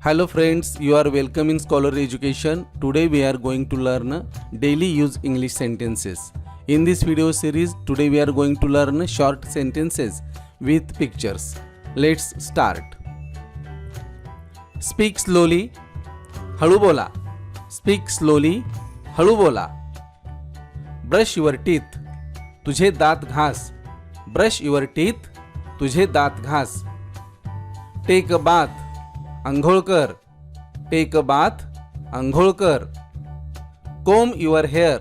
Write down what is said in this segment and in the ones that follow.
Hello friends, you are welcome in Scholar Education. Today we are going to learn daily use English sentences. In this video series, today we are going to learn short sentences with pictures. Let's start. Speak slowly. हळू बोला. Speak slowly. हळू बोला. Brush your teeth. तुझे दात घास. Brush your teeth. तुझे दात घास. Take a bath. आंघोळकर. Take a bath अंघोळकर कोम युअर हेअर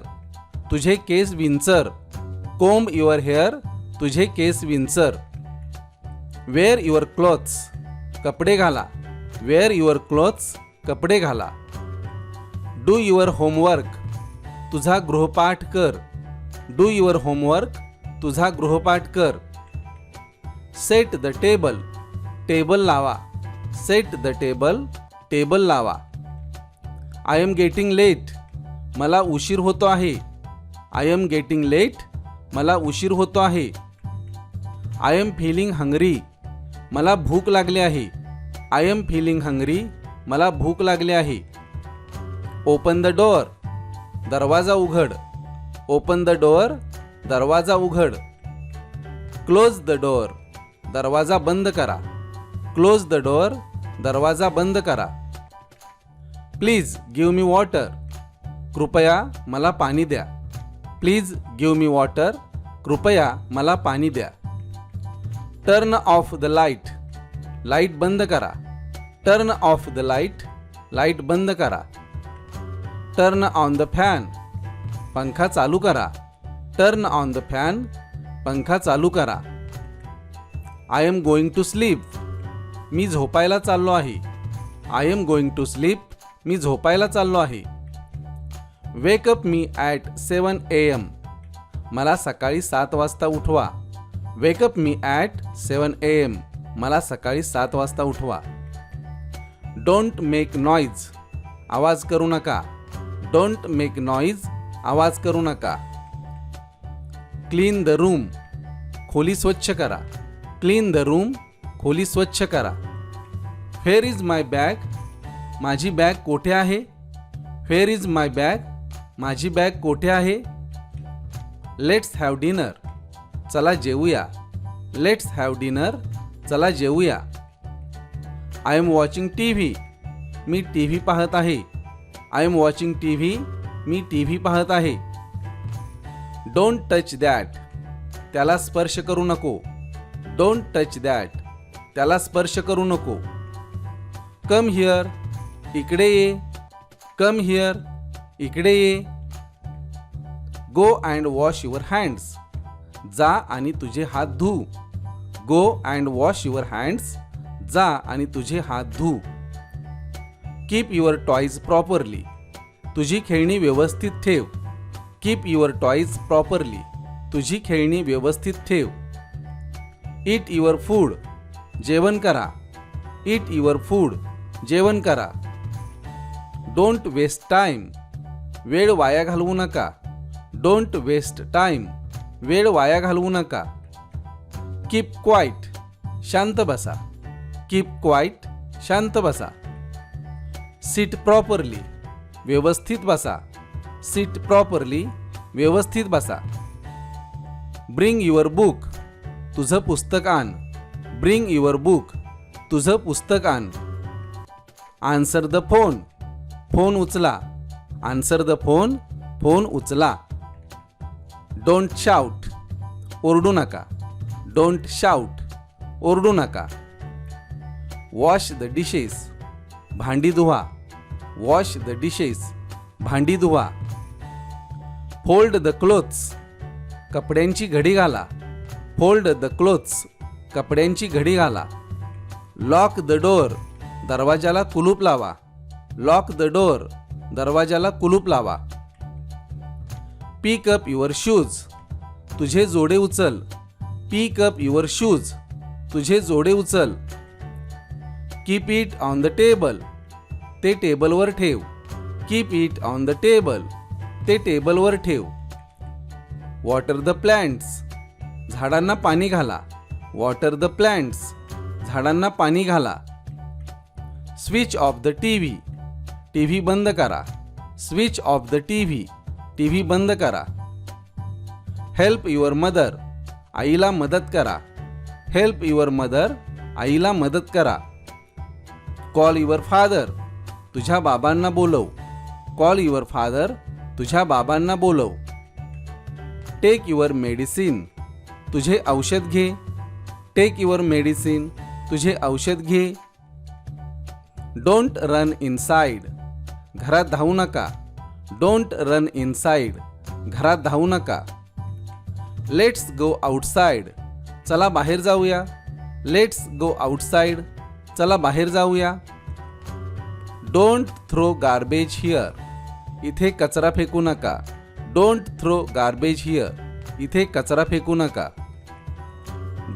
तुझे केस विंचर. कोम युअर हेअर तुझे केस विंचर. वेअर युअर क्लॉथ्स कपडे घाला. वेअर युअर क्लॉथ्स कपडे घाला. डू युअर होमवर्क तुझा गृहपाठ कर. डू युअर होमवर्क तुझा गृहपाठ कर. सेट द टेबल टेबल लावा. सेट द टेबल टेबल लावा. आय एम गेटिंग लेट मला उशीर होतो आहे. आय एम गेटिंग लेट मला उशीर होतो आहे. आय एम फिलिंग हंगरी मला भूक लागली आहे. आय एम फिलिंग हंगरी मला भूक लागली आहे. ओपन द डोअर दरवाजा उघड. ओपन द डोअर दरवाजा उघड. क्लोज द डोअर दरवाजा बंद करा. क्लोज द डोअर दरवाजा बंद करा. प्लीज गिव मी वॉटर कृपया मला पाणी द्या. प्लीज गिव मी वॉटर कृपया मला पाणी द्या. Turn off the light light बंद करा. Turn off the light light बंद करा. टर्न ऑन द फॅन पंखा चालू करा. टर्न ऑन द फॅन पंखा चालू करा. I am going to sleep मी झोपायला चाललो आहे. I am going to sleep मी झोपायला चाललो आहे. Wake up me at seven A M मला सकाळी सात वाजता उठवा. Wake up me at seven A M मला सकाळी सात वाजता उठवा. डोंट मेक नॉईज आवाज करू नका. डोंट मेक नॉईज आवाज करू नका. क्लीन द रूम खोली स्वच्छ करा. क्लीन द रूम खोली स्वच्छ करा. फेअर इज माय बॅग माझी बॅग कोठे आहे? फेअर इज माय बॅग माझी बॅग कोठे आहे? लेट्स हॅव डिनर चला जेवूया लेट्स हॅव डिनर चला जेवूया I am watching T V me T V पाहत आहे. I am watching T V me T V पाहत आहे. डोंट टच दॅट त्याला स्पर्श करू नको. डोंट टच दॅट त्याला स्पर्श करू नको. कम हिअर इकडे ये. कम हिअर इकडे ये. Go and wash your hands जा आणि तुझे हात धू. Go and wash your hands जा आणि तुझे हात धू. कीप युअर टॉईज प्रॉपरली तुझी खेळणी व्यवस्थित ठेव. कीप युअर टॉईज प्रॉपरली तुझी खेळणी व्यवस्थित ठेव. इट युअर फूड जेवण करा. इट युअर फूड जेवण करा. डोंट वेस्ट टाईम वेळ वाया घालवू नका. डोंट वेस्ट टाईम वेळ वाया घालवू नका. कीप क्वाईट शांत बसा. कीप क्वाईट शांत बसा. सीट प्रॉपरली व्यवस्थित बसा. सीट प्रॉपरली व्यवस्थित बसा. ब्रिंग युअर बुक तुझं पुस्तक आण. ब्रिंग युअर बुक तुझं पुस्तक आण. आन्सर द फोन फोन उचला. आन्सर द फोन फोन उचला. डोंट शाऊट ओरडू नका. डोंट शाऊट ओरडू नका. वॉश द डिशेस भांडी धुवा. वॉश द डिशेस भांडी धुवा. फोल्ड द क्लोथ्स कपड्यांची घडी घाला. फोल्ड द क्लोथ्स कपड्यांची घडी घाला. लॉक द डोअर दरवाजाला कुलूप लावा. लॉक द डोअर दरवाजाला कुलूप लावा. पिक अप युअर शूज तुझे जोडे उचल. पिक अप युअर शूज तुझे जोडे उचल. Keep it on the table ते टेबलवर ठेव. Keep it on the table ते टेबलवर ठेव. वॉटर द प्लॅन्ट्स झाडांना पाणी घाला. वॉटर द प्लॅन्ट्स झाडांना पाणी घाला. Switch off the T V T V बंद करा. Switch off the T V T V बंद करा. हेल्प युअर मदर आईला मदत करा. हेल्प युअर मदर आईला मदत करा. कॉल युअर फादर तुझ्या बाबांना बोलव. कॉल युअर फादर तुझ्या बाबांना बोलव. टेक युअर मेडिसिन तुझे औषध घे. टेक युअर मेडिसिन तुझे औषध घे. डोंट रन इनसाइड घरात धावू नका. डोंट रन इनसाइड घरात धावू नका. लेट्स गो आउटसाइड चला बाहेर जाऊया. लेट्स गो आउटसाइड चला बाहेर जाऊया. डोंट थ्रो गार्बेज हिअर इथे कचरा फेकू नका. डोंट थ्रो गार्बेज हिअर इथे कचरा फेकू नका.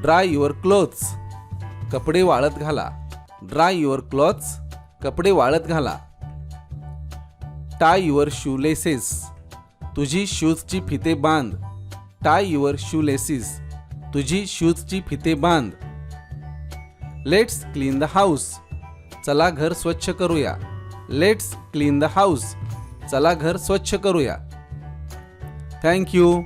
ड्राय युअर क्लोथ्स कपडे वाळत घाला. ड्राय युअर क्लॉथ्स कपडे वाळत घाला. टाय युअर शूलेसेस तुझी शूजची फिते बांध. टाय युअर शूलेसीस तुझी शूजची फिते बांध. लेट्स क्लीन द हाऊस चला घर स्वच्छ करूया. लेट्स क्लीन द हाऊस चला घर स्वच्छ करूया. थँक्यू